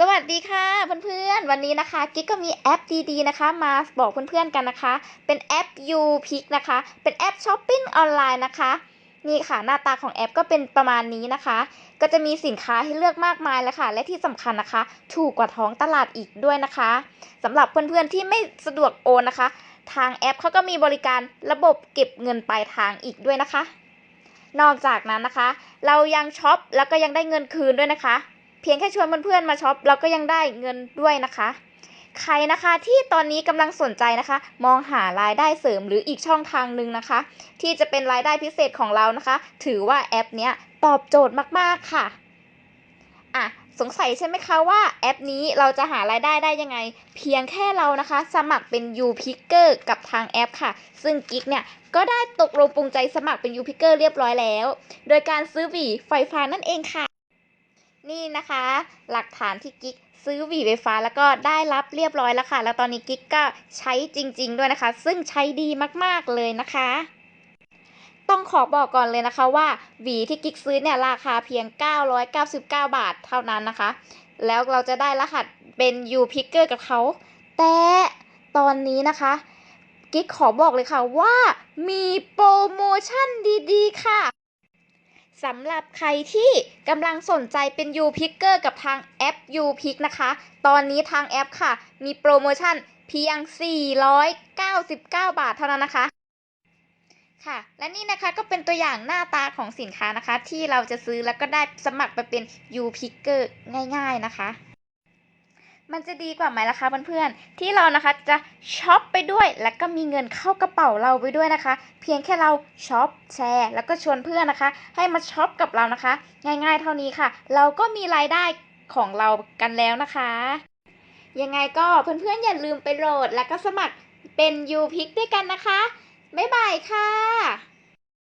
สวัสดีค่ะเพื่อนๆ วันนี้นะคะกิ๊กก็มีแอปดีๆนะคะมาบอกเพื่อนๆกันนะคะ เป็นแอป u p i c นะคะ เป็นแอปช้อปปิ้งออนไลน์นะคะ นี่ค่ะหน้าตาของแอปก็เป็นประมาณนี้นะคะ ก็จะมีสินค้าให้เลือกมากมายเลยค่ะ และที่สำคัญนะคะ ถูกกว่าท้องตลาดอีกด้วยนะคะสำหรับเพื่อนๆที่ไม่สะดวกโอนนะคะ ทางแอปเขาก็มีบริการระบบเก็บเงินปลายทางอีกด้วยนะคะ นอกจากนั้นนะคะ เรายังช็อปแล้วก็ยังได้เงินคืนด้วยนะคะ เพียงแค่ชวนเพื่อนๆมาช็อปเราก็ยังได้เงินด้วยนะคะ ใครนะคะที่ตอนนี้กำลังสนใจนะคะ มองหารายได้เสริมหรืออีกช่องทางหนึ่งนะคะ ที่จะเป็นรายได้พิเศษของเรานะคะ ถือว่าแอปเนี้ยตอบโจทย์มากๆค่ะอะสงสัยใช่ไหมคะว่าแอปนี้เราจะหารายได้ได้ยังไง เพียงแค่เรานะคะ สมัครเป็น u p i c k e r กับทางแอปค่ะ ซึ่งกิ๊กเนี่ย ก็ได้ตกลงปรงใจสมัครเป็น u p i c k e r เรียบร้อยแล้ว โดยการซื้อหวีไฟฟ้านั่นเองค่ะ นี่นะคะ หลักฐานที่กิ๊กซื้อหวีไฟฟ้าแล้วก็ได้รับเรียบร้อยแล้วค่ะ แล้วตอนนี้กิ๊กก็ใช้จริง ๆ ด้วยนะคะ ซึ่งใช้ดีมากๆเลยนะคะ ต้องขอบอกก่อนเลยนะคะว่าหวีที่กิ๊กซื้อเนี่ยราคาเพียง 999 บาทเท่านั้นนะคะ แล้วเราจะได้รหัสเป็น U Picker กับเขาแต่ตอนนี้นะคะกิ๊กขอบอกเลยค่ะว่ามีโปรโมชั่นดีๆ ค่ะ สำหรับใครที่กำลังสนใจเป็น U Picker กับทางแอป U Pick นะคะ ตอนนี้ทางแอปค่ะ มีโปรโมชั่นเพียง 499 บาทเท่านั้นนะคะ ค่ะ และนี่นะคะก็เป็นตัวอย่างหน้าตาของสินค้านะคะ ที่เราจะซื้อแล้วก็ได้สมัครไปเป็น U Picker ง่าย ๆนะคะ มันจะดีกว่าไหมล่ะคะเพื่อนๆที่เรานะคะจะช็อปไปด้วยแล้วก็มีเงินเข้ากระเป๋าเราไปด้วยนะคะ เพียงแค่เราช็อปแชร์แล้วก็ชวนเพื่อนนะคะ ให้มาช็อปกับเรานะคะ ง่ายๆเท่านี้ค่ะ เราก็มีรายได้ของเรากันแล้วนะคะ ยังไงก็เพื่อนๆอย่าลืมไปโหลดแล้วก็สมัครเป็น U Pick ด้วยกันนะคะบ๊ายบายค่ะ